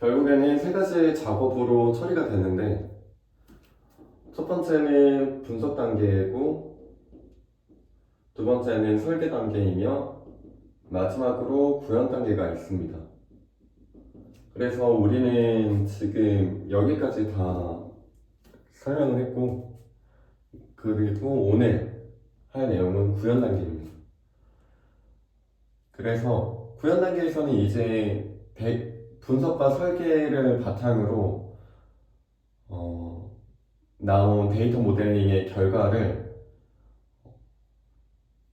결국에는 세 가지 작업으로 처리가 되는데 첫 번째는 분석 단계이고 두 번째는 설계 단계이며 마지막으로 구현 단계가 있습니다. 그래서 우리는 지금 여기까지 다 설명을 했고 그리고 오늘 할 내용은 구현 단계입니다. 그래서 구현 단계에서는 이제 배- 분석과 설계를 바탕으로 어, 나온 데이터 모델링의 결과를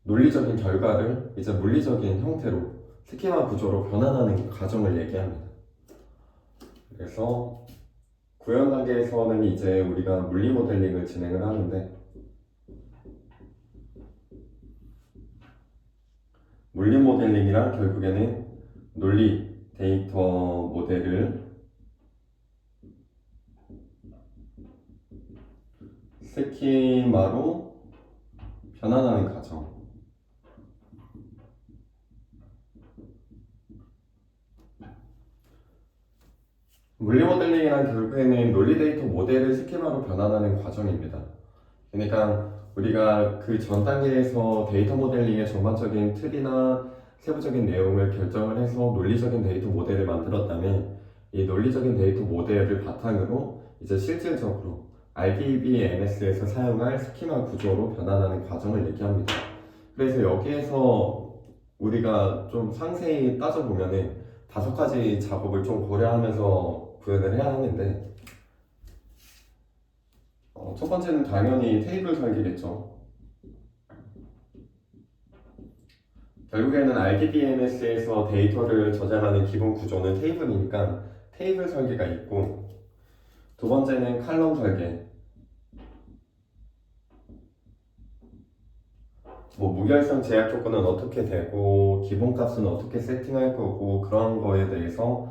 논리적인 결과를 이제 물리적인 형태로 스키마 구조로 변환하는 과정을 얘기합니다. 그래서 구현 단계에서는 이제 우리가 물리 모델링을 진행을 하는데 물리 모델링이란 결국에는 논리 데이터 모델을 스키마로 변환하는 과정. 물리 모델링이란 결국에는 논리 데이터 모델을 스키마로 변환하는 과정입니다. 그러니까 우리가 그 전 단계에서 데이터 모델링의 전반적인 틀이나 세부적인 내용을 결정을 해서 논리적인 데이터 모델을 만들었다면 이 논리적인 데이터 모델을 바탕으로 이제 실질적으로 RDBMS에서 사용할 스키마 구조로 변환하는 과정을 얘기합니다. 그래서 여기에서 우리가 좀 상세히 따져보면은 다섯 가지 작업을 좀 고려하면서 구현을 해야 하는데 어, 첫 번째는 당연히 테이블 설계겠죠. 결국에는 RDBMS에서 데이터를 저장하는 기본 구조는 테이블이니까 테이블 설계가 있고 두 번째는 칼럼 설계. 뭐 무결성 제약 조건은 어떻게 되고 기본값은 어떻게 세팅할 거고 그런 거에 대해서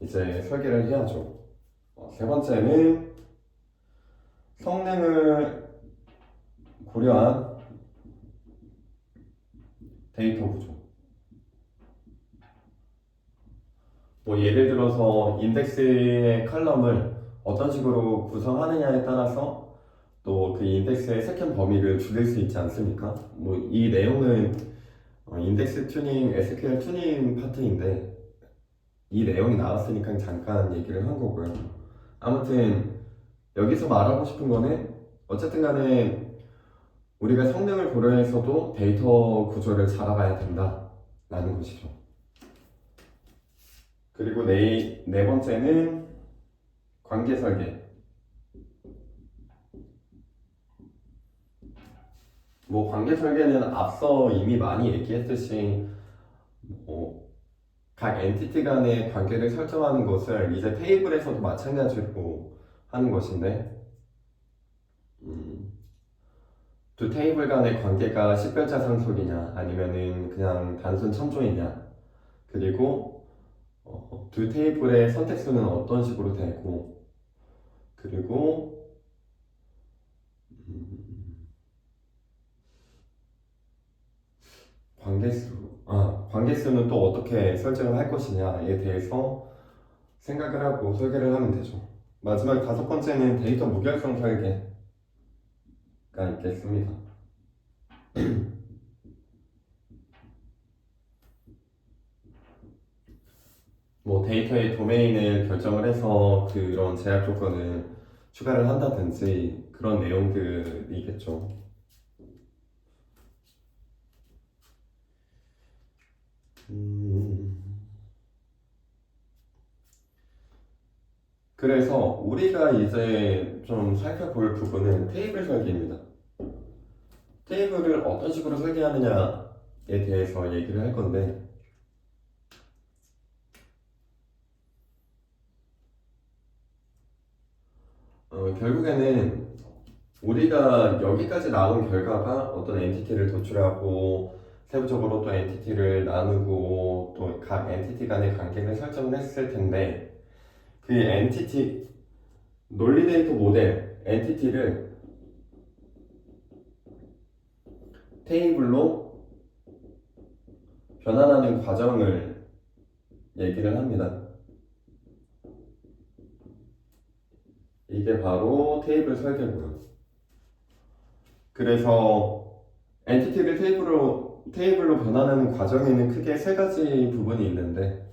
이제 설계를 해야죠. 어, 세 번째는 성능을 고려한 데이터 구조. 뭐 예를 들어서 인덱스의 칼럼을 어떤 식으로 구성하느냐에 따라서 또 그 인덱스의 세컨 범위를 줄일 수 있지 않습니까? 뭐 이 내용은 어, 인덱스 튜닝, SQL 튜닝 파트인데 이 내용이 나왔으니까 잠깐 얘기를 한 거고요. 아무튼 여기서 말하고 싶은 거는 어쨌든 간에 우리가 성능을 고려해서도 데이터 구조를 잘 알아야 된다라는 것이죠. 그리고 네, 네 번째는 관계 설계. 뭐 관계 설계는 앞서 이미 많이 얘기했듯이 뭐, 각 엔티티 간의 관계를 설정하는 것을 이제 테이블에서도 마찬가지로 하는 것인데 음, 두 테이블 간의 관계가 식별자 상속이냐 아니면은 그냥 단순 참조이냐 그리고 어, 두 테이블의 선택수는 어떤 식으로 되고 그리고 음, 관계수 아 관계수는 또 어떻게 설정을 할 것이냐에 대해서 생각을 하고 설계를 하면 되죠. 마지막 다섯 번째는 데이터 무결성 설계 가 있겠습니다. 뭐 데이터의 도메인을 결정을 해서 그런 제약 조건을 추가를 한다든지 그런 내용들이겠죠. 그래서 우리가 이제 좀 살펴볼 부분은 테이블 설계입니다. 테이블을 어떤 식으로 설계하느냐에 대해서 얘기를 할 건데, 어, 결국에는 우리가 여기까지 나온 결과가 어떤 엔티티를 도출하고 세부적으로 또 엔티티를 나누고 또 각 엔티티 간의 관계를 설정을 했을 텐데 그 엔티티 논리 데이터 모델 엔티티를 테이블로 변환하는 과정을 얘기를 합니다. 이게 바로 테이블 설계고요. 그래서 엔티티를 테이블로 테이블로 변환하는 과정에는 크게 세 가지 부분이 있는데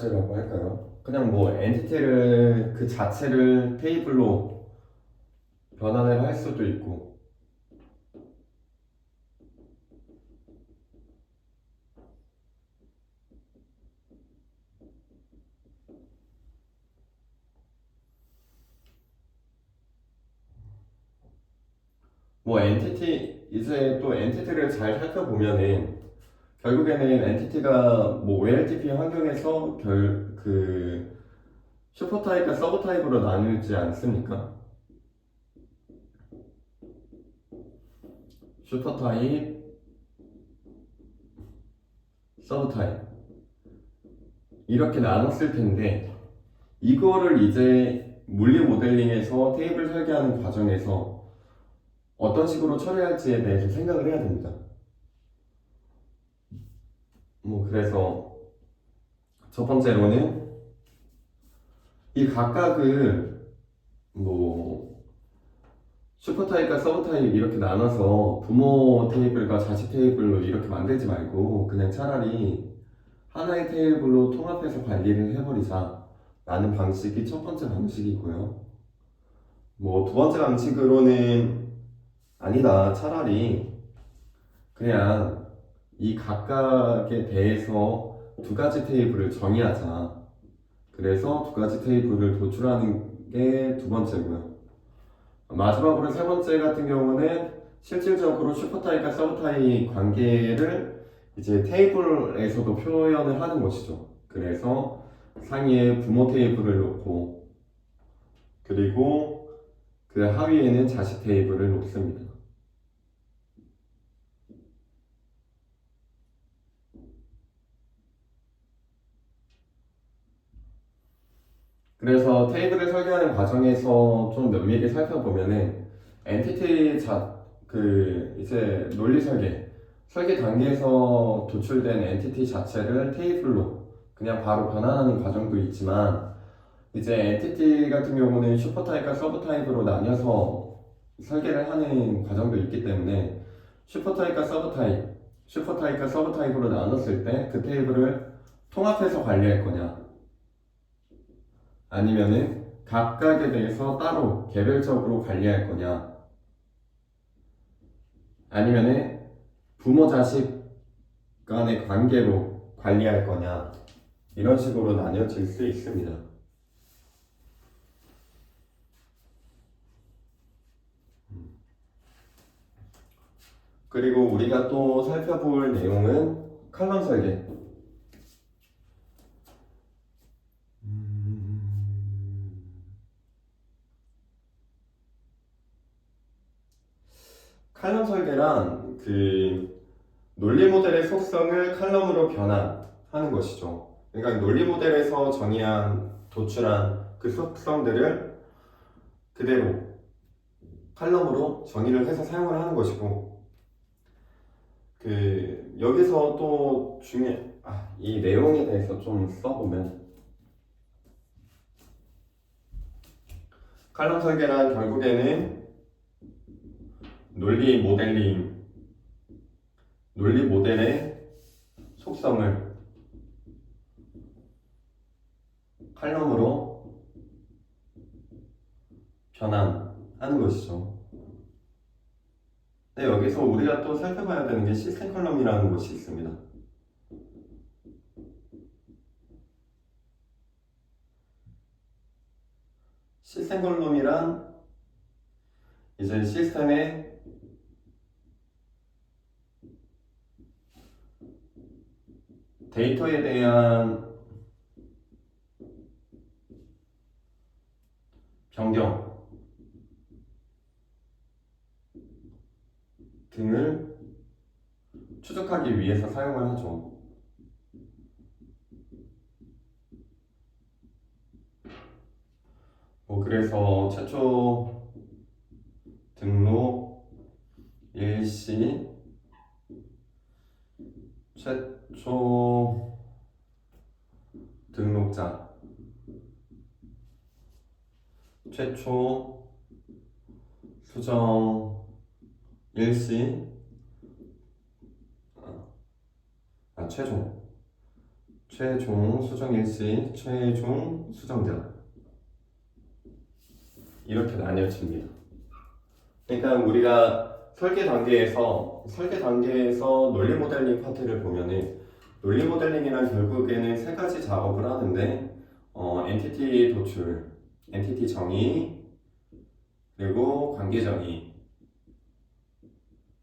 네 가지라고 할까요? 그냥 뭐 엔티티를 그 자체를 테이블로 변환을 할 수도 있고 뭐 엔티티 이제 또 엔티티를 잘 살펴보면은 결국에는 엔티티가 뭐 OLTP 환경에서 결 그 슈퍼 타입과 서브 타입으로 나누지 않습니까? 슈퍼 타입, 서브 타입 이렇게 나눴을 텐데 이거를 이제 물리 모델링에서 테이블 설계하는 과정에서 어떤 식으로 처리할지에 대해서 생각을 해야 됩니다. 뭐 그래서 첫 번째로는 이 각각을 뭐 슈퍼 타입과 서브 타입 이렇게 나눠서 부모 테이블과 자식 테이블로 이렇게 만들지 말고 그냥 차라리 하나의 테이블로 통합해서 관리를 해버리자 라는 방식이 첫 번째 방식이고요. 뭐 두 번째 방식으로는 아니다. 차라리 그냥 이 각각에 대해서 두 가지 테이블을 정의하자. 그래서 두 가지 테이블을 도출하는 게 두 번째고요. 마지막으로 세 번째 같은 경우는 실질적으로 슈퍼타입과 서브타입 관계를 이제 테이블에서도 표현을 하는 것이죠. 그래서 상위에 부모 테이블을 놓고 그리고 그 하위에는 자식 테이블을 놓습니다. 그래서 테이블을 설계하는 과정에서 좀 면밀히 살펴보면은 엔티티 자, 그 이제 논리 설계, 설계 단계에서 도출된 엔티티 자체를 테이블로 그냥 바로 변환하는 과정도 있지만 이제 엔티티 같은 경우는 슈퍼 타입과 서브 타입으로 나뉘어서 설계를 하는 과정도 있기 때문에 슈퍼 타입과 서브 타입, 슈퍼 타입과 서브 타입으로 나눴을 때 그 테이블을 통합해서 관리할 거냐 아니면은 각각에 대해서 따로 개별적으로 관리할 거냐 아니면은 부모 자식 간의 관계로 관리할 거냐 이런 식으로 나뉘어질 수 있습니다. 그리고 우리가 또 살펴볼 내용은 칼럼 설계. 칼럼 설계란 그 논리 모델의 속성을 칼럼으로 변환하는 것이죠. 그러니까 논리 모델에서 정의한 도출한 그 속성들을 그대로 칼럼으로 정의를 해서 사용을 하는 것이고 그 여기서 또 중요 아, 이 내용에 대해서 좀 써보면 칼럼 설계란 결국에는 논리 모델링 논리 모델의 속성을 칼럼으로 변환하는 것이죠. 네, 여기서 우리가 또 살펴봐야 되는 게 시스템 컬럼이라는 것이 있습니다. 시스템 컬럼이란 이제 시스템의 데이터에 대한 변경 등을 추적하기 위해서 사용을 하죠. 뭐 그래서 최초 등록 일시 최초 등록자 최초 수정 일시 아, 아 최종. 최종 수정 일시 최종 수정자. 이렇게 나뉘어집니다. 그러니까 우리가 설계 단계에서 설계 단계에서 논리 모델링 파트를 보면은 논리 모델링이란 결국에는 세 가지 작업을 하는데 어, 엔티티 도출, 엔티티 정의, 그리고 관계 정의.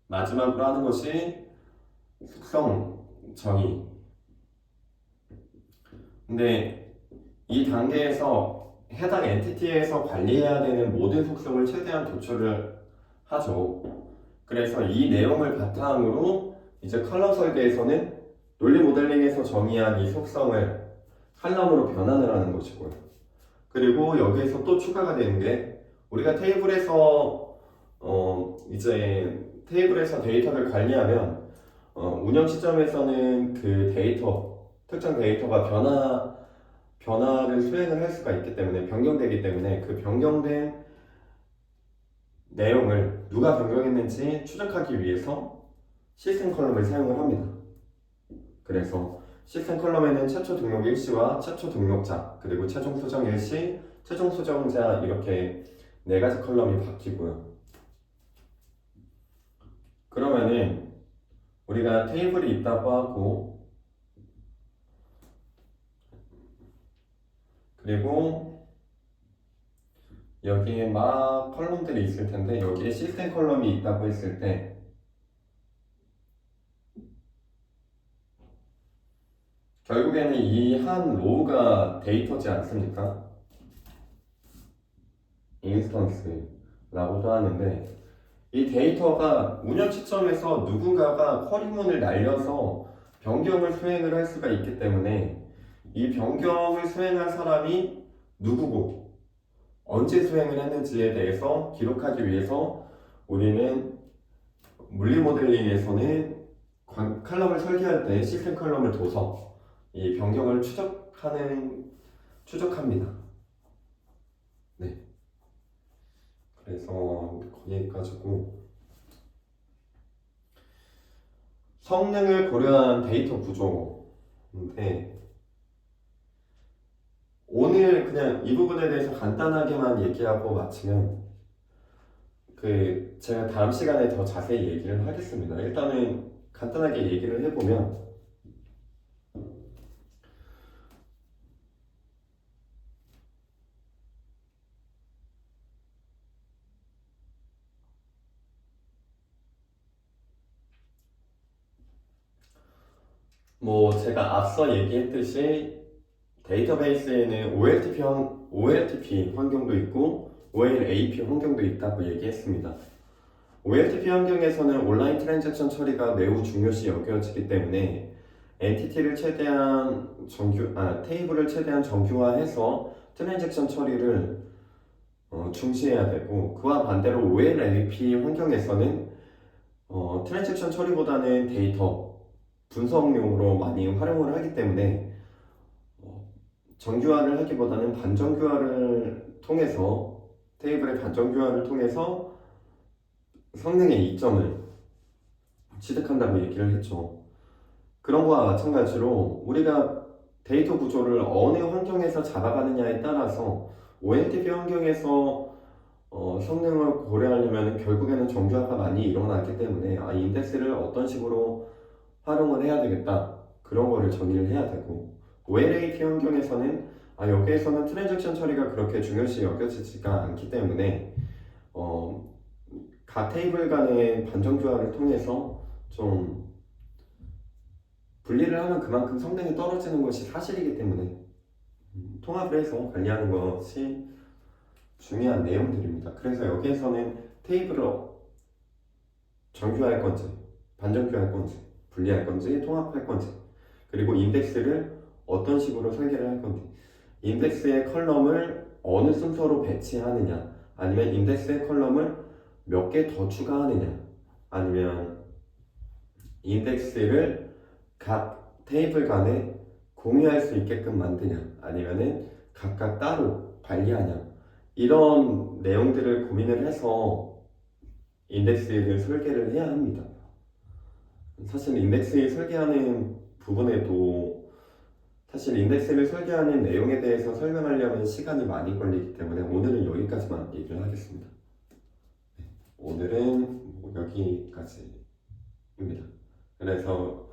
마지막으로 하는 것이 속성 정의. 근데 이 단계에서 해당 엔티티에서 관리해야 되는 모든 속성을 최대한 도출을 하죠. 그래서 이 내용을 바탕으로 이제 컬럼 설계에서는 논리 모델링에서 정의한 이 속성을 칼럼으로 변환을 하는 것이고요. 그리고 여기에서 또 추가가 되는 게 우리가 테이블에서 어 이제 테이블에서 데이터를 관리하면 어 운영 시점에서는 그 데이터 특정 데이터가 변화 변화를 수행을 할 수가 있기 때문에 변경되기 때문에 그 변경된 내용을 누가 변경했는지 추적하기 위해서 시스템 컬럼을 사용을 합니다. 그래서 시스템 컬럼에는 최초 등록 일시와 최초 등록자 그리고 최종 수정 일시, 최종 수정자 이렇게 네 가지 컬럼이 바뀌고요. 그러면은 우리가 테이블이 있다고 하고 그리고 여기에 막 컬럼들이 있을 텐데 여기에 시스템 컬럼이 있다고 했을 때 결국에는 이 한 로우가 데이터지 않습니까? 인스턴스라고도 하는데 이 데이터가 운영 시점에서 누군가가 쿼리문을 날려서 변경을 수행을 할 수가 있기 때문에 이 변경을 수행한 사람이 누구고 언제 수행을 했는지에 대해서 기록하기 위해서 우리는 물리 모델링에서는 관- 칼럼을 설계할 때 시스템 칼럼을 둬서 이 변경을 추적하는 추적합니다. 네. 그래서 거기까지고 성능을 고려한 데이터 구조인데 오늘 그냥 이 부분에 대해서 간단하게만 얘기하고 마치면 그 제가 다음 시간에 더 자세히 얘기를 하겠습니다. 일단은 간단하게 얘기를 해보면 뭐 제가 앞서 얘기했듯이 데이터베이스에는 OLTP, 환, OLTP 환경도 있고 OLAP 환경도 있다고 얘기했습니다. OLTP 환경에서는 온라인 트랜잭션 처리가 매우 중요시 여겨지기 때문에 엔티티를 최대한 정규, 아, 테이블을 최대한 정규화해서 트랜잭션 처리를 어, 중시해야 되고 그와 반대로 OLAP 환경에서는 어, 트랜잭션 처리보다는 데이터 분석용으로 많이 활용을 하기 때문에 어, 정규화를 하기보다는 반정규화를 통해서 테이블의 반정규화를 통해서 성능의 이점을 취득한다고 얘기를 했죠. 그런 거와 마찬가지로 우리가 데이터 구조를 어느 환경에서 잡아가느냐에 따라서 OLTP 환경에서 어, 성능을 고려하려면 결국에는 정규화가 많이 일어나기 때문에 아, 인덱스를 어떤 식으로 활용을 해야 되겠다 그런 거를 정의를 해야 되고 OLAP 환경에서는 아, 여기에서는 트랜잭션 처리가 그렇게 중요시 여겨지지가 않기 때문에 어, 각 테이블 간의 반정교화를 통해서 좀 분리를 하면 그만큼 성능이 떨어지는 것이 사실이기 때문에 음, 통합을 해서 관리하는 것이 중요한 내용들입니다. 그래서 여기에서는 테이블을 정규화할 건지 반정규화할 건지 분리할 건지 통합할 건지 그리고 인덱스를 어떤 식으로 설계를 할 건지 인덱스의 컬럼을 어느 순서로 배치하느냐, 아니면 인덱스의 컬럼을 몇 개 더 추가하느냐, 아니면 인덱스를 각 테이블 간에 공유할 수 있게끔 만드냐, 아니면은 각각 따로 관리하냐, 이런 내용들을 고민을 해서 인덱스를 설계를 해야 합니다. 사실 인덱스 설계하는 부분에도 사실 인덱스를 설계하는 내용에 대해서 설명하려면 시간이 많이 걸리기 때문에 오늘은 여기까지만 얘기를 하겠습니다. 네, 오늘은 뭐 여기까지입니다. 그래서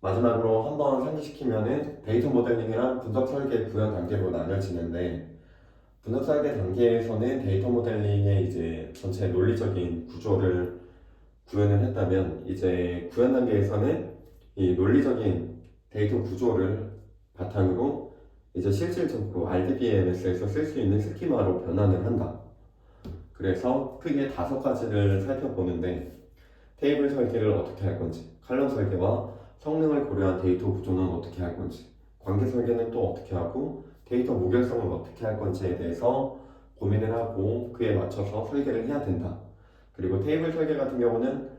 마지막으로 한번 상기시키면은 데이터 모델링이랑 분석 설계 구현 단계로 나뉘어지는데 분석 설계 단계에서는 데이터 모델링의 이제 전체 논리적인 구조를 구현을 했다면 이제 구현 단계에서는 이 논리적인 데이터 구조를 바탕으로 이제 실질적으로 RDBMS에서 쓸 수 있는 스키마로 변환을 한다. 그래서 크게 다섯 가지를 살펴보는데 테이블 설계를 어떻게 할 건지, 칼럼 설계와 성능을 고려한 데이터 구조는 어떻게 할 건지, 관계 설계는 또 어떻게 하고 데이터 무결성을 어떻게 할 건지에 대해서 고민을 하고 그에 맞춰서 설계를 해야 된다. 그리고 테이블 설계 같은 경우는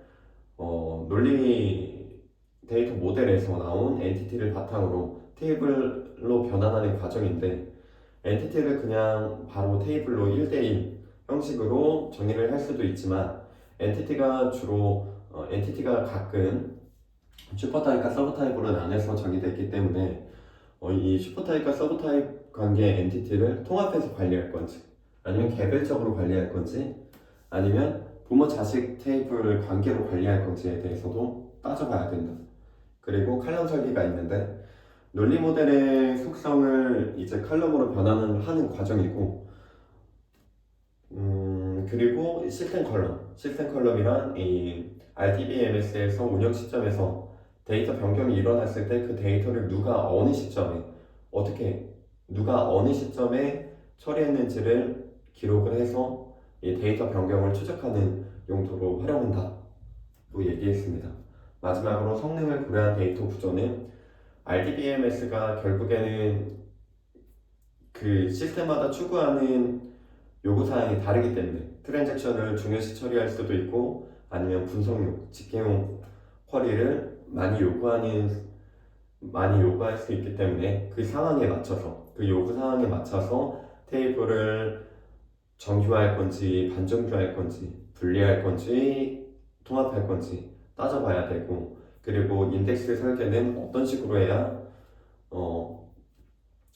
어, 논리 데이터 모델에서 나온 엔티티를 바탕으로 테이블로 변환하는 과정인데 엔티티를 그냥 바로 테이블로 1대1 형식으로 정의를 할 수도 있지만 엔티티가 주로 어, 엔티티가 가끔 슈퍼타입과 서브타입으로 나눠서 정의되어 있기 때문에 어, 이 슈퍼타입과 서브타입 관계 엔티티를 통합해서 관리할 건지 아니면 개별적으로 관리할 건지 아니면 부모 자식 테이블을 관계로 관리할 건지에 대해서도 따져봐야 된다. 그리고 칼럼 설계가 있는데 논리 모델의 속성을 이제 칼럼으로 변환을 하는 과정이고 음 그리고 시스템 컬럼 시스템 컬럼이란 이 RDBMS에서 운영 시점에서 데이터 변경이 일어났을 때 그 데이터를 누가 어느 시점에 어떻게 누가 어느 시점에 처리했는지를 기록을 해서 이 데이터 변경을 추적하는 용도로 활용한다고 얘기했습니다. 마지막으로 성능을 고려한 데이터 구조는 RDBMS가 결국에는 그 시스템마다 추구하는 요구사항이 다르기 때문에 트랜잭션을 중요시 처리할 수도 있고 아니면 분석용, 집계용 쿼리를 많이 요구하는 많이 요구할 수 있기 때문에 그 상황에 맞춰서 그 요구 상황에 맞춰서 테이블을 정규화할 건지 반정규화할 건지 분리할 건지 통합할 건지 따져봐야 되고 그리고 인덱스 설계는 어떤 식으로 해야 어,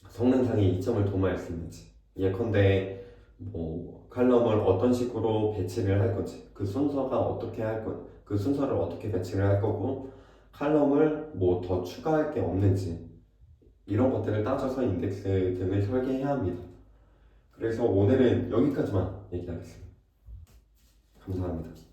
성능상의 이점을 도모할 수 있는지 예컨대 뭐 칼럼을 어떤 식으로 배치를 할 건지 그 순서가 어떻게 할 건, 그 순서를 어떻게 배치를 할 거고 칼럼을 뭐 더 추가할 게 없는지 이런 것들을 따져서 인덱스 등을 설계해야 합니다. 그래서 오늘은 여기까지만 얘기하겠습니다. 감사합니다.